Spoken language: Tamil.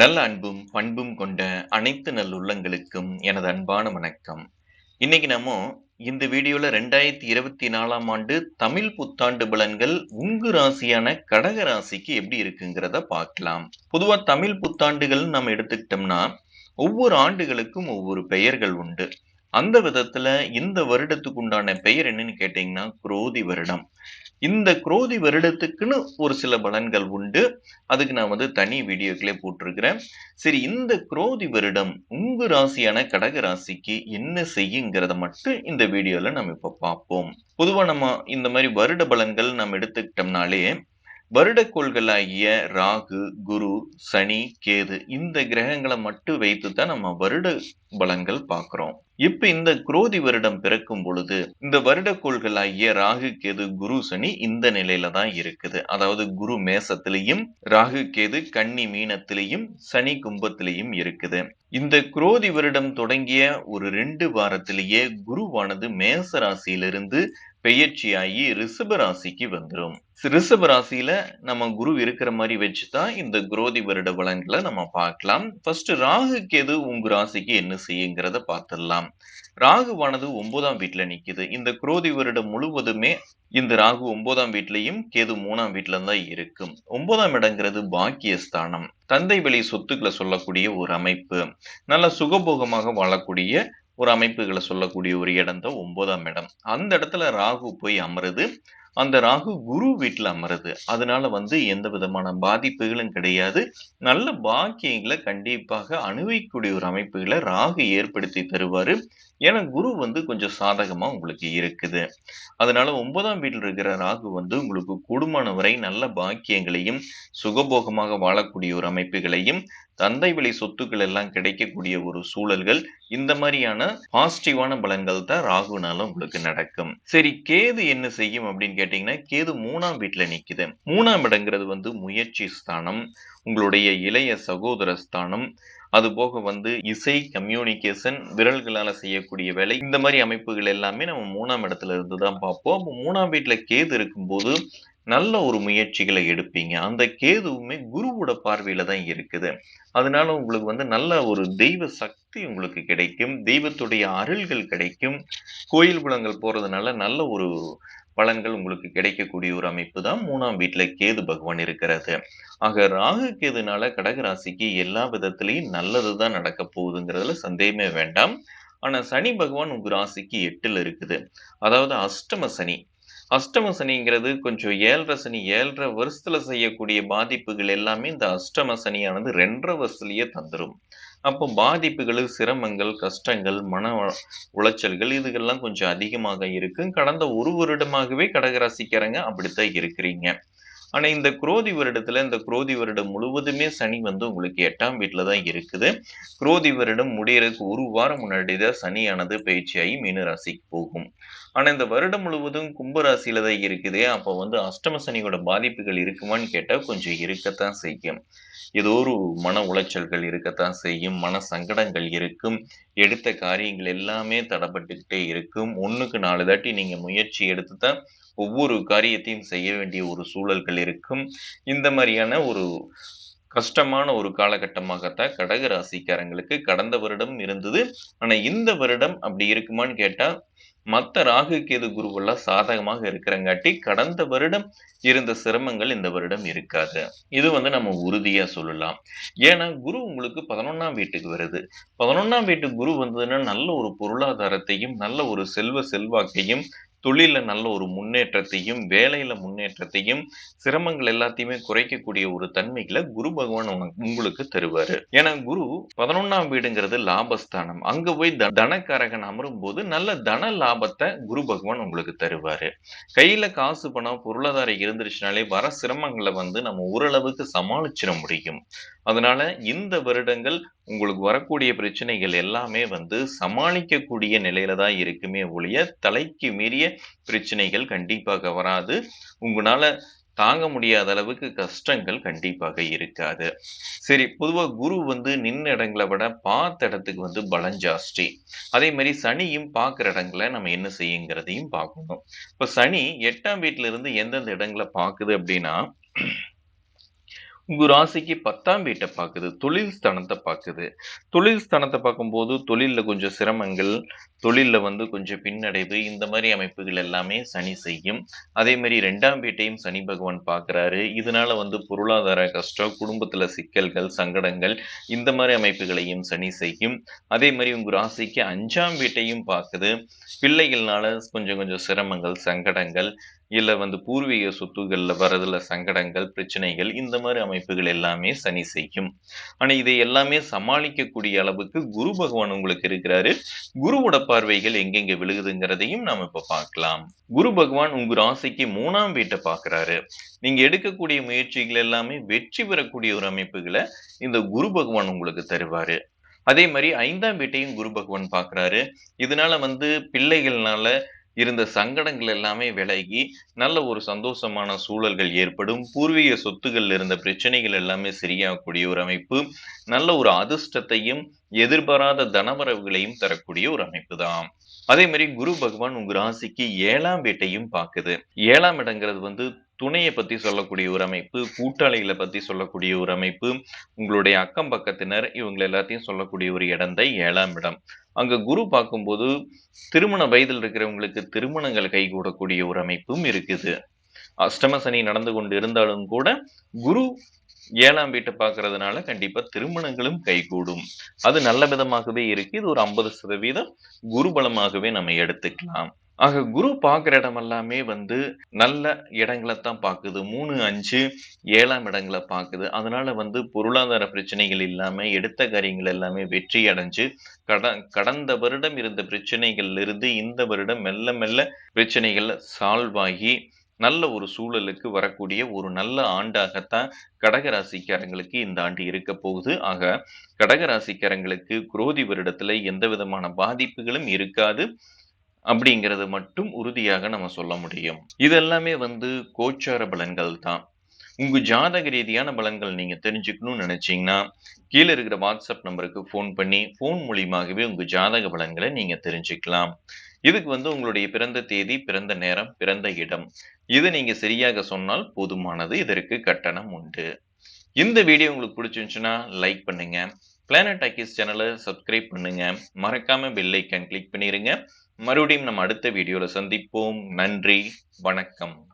நல்ல அன்பும் பண்பும் கொண்ட அனைத்து நல்லுள்ளங்களுக்கும் எனது அன்பான வணக்கம். இன்னைக்கு நம்ம இந்த வீடியோல ரெண்டாயிரத்தி இருபத்தி நாலாம் ஆண்டு தமிழ் புத்தாண்டு பலன்கள் உங்கு ராசியான கடக ராசிக்கு எப்படி இருக்குங்கிறத பார்க்கலாம். பொதுவா தமிழ் புத்தாண்டுகள் நம்ம எடுத்துக்கிட்டோம்னா ஒவ்வொரு ஆண்டுகளுக்கும் ஒவ்வொரு பெயர்கள் உண்டு. அந்த விதத்துல இந்த வருடத்துக்கு உண்டான பெயர் என்னன்னு கேட்டீங்கன்னா குரோதி வருடம். இந்த குரோதி வருடத்துக்குன்னு ஒரு சில பலன்கள் உண்டு. அதுக்கு நான் வந்து தனி வீடியோக்களே போட்டிருக்கிறேன். சரி இந்த குரோதி வருடம் உங்க ராசியான கடக ராசிக்கு என்ன செய்யுங்கிறத மட்டும் இந்த வீடியோல நம்ம இப்ப பார்ப்போம். பொதுவா நம்ம இந்த மாதிரி வருட பலன்கள் நம்ம எடுத்துக்கிட்டோம்னாலே வருடக்கோள்களாகிய ராகு குரு சனி கேது இந்த கிரகங்களை மட்டும் வைத்து தான் நம்ம வருட பலங்கள் பார்க்கிறோம். இப்ப இந்த குரோதி வருடம் பிறக்கும் பொழுது இந்த வருடக்கோள்களாகிய ராகு கேது குரு சனி இந்த நிலையில தான் இருக்குது. அதாவது குரு மேசத்திலையும் ராகு கேது கன்னி மீனத்திலையும் சனி கும்பத்திலையும் இருக்குது. இந்த குரோதி வருடம் தொடங்கிய ஒரு ரெண்டு வாரத்திலேயே குருவானது மேச ராசியிலிருந்து பெயர்ச்சியாகி ரிஷப ராசிக்கு வந்துடும் ரிஷப ராசியில நம்ம குரு இருக்கிற மாதிரி வச்சுதான் இந்த குரோதி வருட பலன்களை நம்ம பார்க்கலாம். ஃபர்ஸ்ட் ராகு கேது உங்க ராசிக்கு என்ன செய்யுங்கிறத பார்த்துடலாம். ராகுவானது ஒன்பதாம் வீட்டுல நிக்குது. இந்த குரோதி வருடம் முழுவதுமே இந்த ராகு ஒன்பதாம் வீட்லயும் கேது மூணாம் வீட்டுல தான் இருக்கும். ஒன்பதாம் இடங்கிறது பாக்கியஸ்தானம். தந்தை வழி சொத்துக்களை சொல்லக்கூடிய ஒரு அமைப்பு. நல்ல சுகபோகமாக வாழக்கூடிய ஒரு அமைப்புகளை சொல்லக்கூடிய ஒரு இடம் தான் ஒன்பதாம் இடம். அந்த இடத்துல ராகு போய் அமருது. அந்த ராகு குரு வீட்டுல அமருது. அதனால வந்து எந்த விதமான பாதிப்புகளும் கிடையாது. நல்ல பாக்கியங்களை கண்டிப்பாக அணுவிக்கூடிய ஒரு அமைப்புகளை ராகு ஏற்படுத்தி தருவாரு. ஏன்னா குரு வந்து கொஞ்சம் சாதகமா உங்களுக்கு இருக்குது. அதனால ஒன்பதாம் வீட்டில் இருக்கிற ராகு வந்து உங்களுக்கு கூடுமான வரை நல்ல பாக்கியங்களையும் சுகபோகமாக வாழக்கூடிய ஒரு அமைப்புகளையும் தந்தை வழி சொத்துக்கள் எல்லாம் கிடைக்கக்கூடிய ஒரு சூழல்கள் இந்த மாதிரியான பாசிட்டிவான பலன்கள் தான் ராகுனால உங்களுக்கு நடக்கும். சரி கேது என்ன செய்யும் அப்படின்னு கேட்டீங்கன்னா கேது மூணாம் வீட்டில் நிக்குது. மூணாம் இடங்கிறது வந்து முயற்சி ஸ்தானம் உங்களுடைய இளைய சகோதர ஸ்தானம். அது போக வந்து இசை கம்யூனிகேஷன் விரல்களால செய்யக்கூடிய வேலை. இந்த மாதிரி அமைப்புகள் எல்லாமே நம்ம மூணாம் இடத்துல இருந்து தான் பார்ப்போம். அப்போ மூணாம் வீட்டில் கேது இருக்கும்போது நல்ல ஒரு முயற்சிகளை எடுப்பீங்க. அந்த கேதுவுமே குருவோட பார்வையில தான் இருக்குது. அதனால உங்களுக்கு வந்து நல்ல ஒரு தெய்வ சக்தி உங்களுக்கு கிடைக்கும். தெய்வத்துடைய அருள்கள் கிடைக்கும். கோயில் குளங்கள் போறதுனால நல்ல ஒரு பலன்கள் உங்களுக்கு கிடைக்கக்கூடிய ஒரு அமைப்பு தான் மூணாம் வீட்டுல கேது பகவான் இருக்கிறது ஆக ராகு கேதுனால கடகராசிக்கு எல்லா விதத்திலையும் நல்லதுதான் நடக்க போகுதுங்கிறதுல சந்தேகமே வேண்டாம். ஆனா சனி பகவான் உங்க ராசிக்கு எட்டுல இருக்குது. அதாவது அஷ்டம சனி. அஷ்டம சனிங்கிறது கொஞ்சம் ஏழரை சனி ஏழரை வருஷத்துல செய்யக்கூடிய பாதிப்புகள் எல்லாமே இந்த அஷ்டம சனியானது ரெண்டரை வருஷத்துலயே தந்துடும் அப்போ பாதிப்புகள் சிரமங்கள் கஷ்டங்கள் மன உளைச்சல்கள் இதுகெல்லாம் கொஞ்சம் அதிகமாக இருக்கும் கடந்த ஒரு வருடமாகவே கடகராசிக்காரங்க அப்படித்தான் இருக்கிறீங்க. ஆனா இந்த குரோதி வருடத்துல இந்த குரோதி வருடம் முழுவதுமே சனி வந்து உங்களுக்கு எட்டாம் வீட்டுல தான் இருக்குது. குரோதி வருடம் முடியறதுக்கு ஒரு வாரம் முன்னாடி தான் சனியானது பயிற்சியாகி மீன ராசிக்கு போகும். ஆனா இந்த வருடம் முழுவதும் கும்பராசியில தான் இருக்குது. அப்போ வந்து அஷ்டம சனியோட பாதிப்புகள் இருக்குமான்னு கேட்டா கொஞ்சம் இருக்கத்தான் செய்யும். ஏதோ ஒரு மன உளைச்சல்கள் இருக்கத்தான் செய்யும். மன சங்கடங்கள் இருக்கும். எடுத்த காரியங்கள் எல்லாமே தடப்பட்டுக்கிட்டே இருக்கும். ஒன்றுக்கு நாலு தாட்டி நீங்க முயற்சி எடுத்து தான் ஒவ்வொரு காரியத்தையும் செய்ய வேண்டிய ஒரு சூழல்கள் இருக்கும். இந்த மாதிரியான ஒரு கஷ்டமான ஒரு காலகட்டமாகத்தான் கடக ராசிக்காரங்களுக்கு கடந்த வருடம் இருந்தது. ஆனா இந்த வருடம் அப்படி இருக்குமான்னு கேட்டா மத்த ராகு கேது குருவெல்லாம் சாதகமாக இருக்கிறங்காட்டி கடந்த வருடம் இருந்த சிரமங்கள் இந்த வருடம் இருக்காது. இது வந்து நம்ம உறுதியா சொல்லலாம். ஏன்னா குரு உங்களுக்கு பதினொன்னாம் வீட்டுக்கு வருது. பதினொன்னாம் வீட்டுக்கு குரு வந்ததுன்னா நல்ல ஒரு பொருளாதாரத்தையும் நல்ல ஒரு செல்வ செல்வாக்கையும் தொழில நல்ல ஒரு முன்னேற்றத்தையும் வேலையில முன்னேற்றத்தையும் சிரமங்கள் எல்லாத்தையுமே குறைக்கக்கூடிய ஒரு தன்மைகளை குரு பகவான் உங்களுக்கு தருவாரு. ஏன்னா குரு பதினொன்னாம் வீடுங்கிறது லாபஸ்தானம். அங்க போய் தனக்காரகன் அமரும் போது நல்ல தன லாபத்தை குரு பகவான் உங்களுக்கு தருவாரு. கையில காசு பணம் பொருளாதாரம் இருந்துருச்சுனாலே வர சிரமங்களை வந்து நம்ம ஓரளவுக்கு சமாளிச்சிட முடியும். அதனால இந்த வருடங்கள் உங்களுக்கு வரக்கூடிய பிரச்சனைகள் எல்லாமே வந்து சமாளிக்கக்கூடிய நிலையில தான் இருக்குமே ஒழிய தலைக்கு மீறிய பிரச்சனைகள் கண்டிப்பாக வராது. உங்களால தாங்க முடியாத அளவுக்கு கஷ்டங்கள் கண்டிப்பாக இருக்காது. சரி பொதுவா குரு வந்து நின்ன இடங்களை விட பார்த்த இடத்துக்கு வந்து பலம் ஜாஸ்தி. அதே மாதிரி சனியும் பார்க்குற இடங்களை நம்ம என்ன செய்யுங்கிறதையும் பார்க்கணும். இப்ப சனி எட்டாம் வீட்டுல இருந்து எந்தெந்த இடங்களை பார்க்குது அப்படின்னா உங்க ராசிக்கு பத்தாம் வீட்டை பார்க்குது தொழில் ஸ்தானத்தை பார்க்குது. தொழில் ஸ்தானத்தை பார்க்கும்போது தொழிலில் கொஞ்சம் சிரமங்கள் தொழிலில் வந்து கொஞ்சம் பின்னடைவு இந்த மாதிரி அமைப்புகள் எல்லாமே சனி செய்யும். அதே மாதிரி ரெண்டாம் வீட்டையும் சனி பகவான் பார்க்குறாரு. இதனால வந்து பொருளாதார கஷ்டம் குடும்பத்தில் சிக்கல்கள் சங்கடங்கள் இந்த மாதிரி அமைப்புகளையும் சனி செய்யும். அதே மாதிரி உங்க ராசிக்கு அஞ்சாம் வீட்டையும் பார்க்குது. பிள்ளைகள்னால கொஞ்சம் கொஞ்சம் சிரமங்கள் சங்கடங்கள் இல்லை வந்து பூர்வீக சொத்துக்களில் வரதுல சங்கடங்கள் பிரச்சனைகள் இந்த மாதிரி அமைப்புகள் எல்லாமே சனி செய்யும். ஆனால் இதை எல்லாமே சமாளிக்கக்கூடிய அளவுக்கு குரு பகவான் உங்களுக்கு இருக்கிறாரு. குருவோட பார்வைகள் எங்கெங்க விழுகுதுங்கிறதையும் நாம் இப்ப பார்க்கலாம். குரு பகவான் உங்க ராசிக்கு மூணாம் வீட்டை பார்க்குறாரு. நீங்க எடுக்கக்கூடிய முயற்சிகள் எல்லாமே வெற்றி பெறக்கூடிய ஒரு அமைப்புகளை இந்த குரு பகவான் உங்களுக்கு தருவாரு. அதே மாதிரி ஐந்தாம் வீட்டையும் குரு பகவான் பார்க்குறாரு. இதனால வந்து பிள்ளைகள்னால இருந்த சங்கடங்கள் எல்லாமே விலகி நல்ல ஒரு சந்தோஷமான சூழல்கள் ஏற்படும். பூர்வீக சொத்துகள்ல இருந்த பிரச்சனைகள் எல்லாமே சரியாகக்கூடிய ஒரு அமைப்பு. நல்ல ஒரு அதிர்ஷ்டத்தையும் எதிர்பாராத தனவரவுகளையும் தரக்கூடிய ஒரு அமைப்பு தான் அதே மாதிரி குரு பகவான் உங்க ராசிக்கு ஏழாம் வீட்டையும் பார்க்குது. ஏழாம் இடங்கிறது வந்து துணையை பத்தி சொல்லக்கூடிய ஒரு அமைப்பு கூட்டாளிகளை பத்தி சொல்லக்கூடிய ஒரு அமைப்பு உங்களுடைய அக்கம் பக்கத்தினர் இவங்களை எல்லாத்தையும் சொல்லக்கூடிய ஒரு இடம் தான் ஏழாம் இடம். அங்க குரு பார்க்கும்போது திருமண வயதில் இருக்கிறவங்களுக்கு திருமணங்கள் கைகூடக்கூடிய ஒரு அமைப்பும் இருக்குது. அஷ்டம சனி நடந்து கொண்டு இருந்தாலும் கூட குரு ஏழாம் வீட்டை பார்க்கறதுனால கண்டிப்பா திருமணங்களும் கைகூடும் அது நல்ல விதமாகவே இருக்கு. இது ஒரு ஐம்பது சதவீதம் குருபலமாகவே நம்ம எடுத்துக்கலாம். ஆக குரு பார்க்குற இடம் எல்லாமே வந்து நல்ல இடங்களை தான் பார்க்குது. மூணு அஞ்சு ஏழாம் இடங்களை பார்க்குது. அதனால வந்து பொருளாதார பிரச்சனைகள் இல்லாமல் எடுத்த காரியங்கள் எல்லாமே வெற்றி அடைஞ்சு கட கடந்த வருடம் இருந்த பிரச்சனைகள்ல இருந்து இந்த வருடம் மெல்ல மெல்ல பிரச்சனைகள் சால்வ் ஆகி நல்ல ஒரு சூழலுக்கு வரக்கூடிய ஒரு நல்ல ஆண்டாகத்தான் கடகராசிக்காரங்களுக்கு இந்த ஆண்டு இருக்க போகுது. ஆக கடகராசிக்காரங்களுக்கு குரோதி வருடத்துல எந்த விதமான பாதிப்புகளும் இருக்காது. அப்படிங்கிறது மட்டும் உறுதியாக நம்ம சொல்ல முடியும். இதெல்லாமே வந்து கோச்சார பலன்கள் தான். உங்க ஜாதக ரீதியான பலன்கள் நீங்க தெரிஞ்சுக்கணும்னு நினைச்சீங்கன்னா கீழே இருக்கிற வாட்ஸ்அப் நம்பருக்கு ஃபோன் பண்ணி ஃபோன் மூலியமாகவே உங்க ஜாதக பலன்களை நீங்க தெரிஞ்சுக்கலாம். இதுக்கு வந்து உங்களுடைய பிறந்த தேதி பிறந்த நேரம் பிறந்த இடம். இது நீங்க சரியாக சொன்னால் போதுமானது. இதற்கு கட்டணம் உண்டு. இந்த வீடியோ உங்களுக்கு பிடிச்சிருந்துச்சுன்னா லைக் பண்ணுங்க. பிளானட் டாக்கிஸ் சேனலை சப்ஸ்கிரைப் பண்ணுங்க. மறக்காம பெல் ஐக்கன் கிளிக் பண்ணிருங்க. மறுபடியும் நம்ம அடுத்த வீடியோவில் சந்திப்போம். நன்றி. வணக்கம்.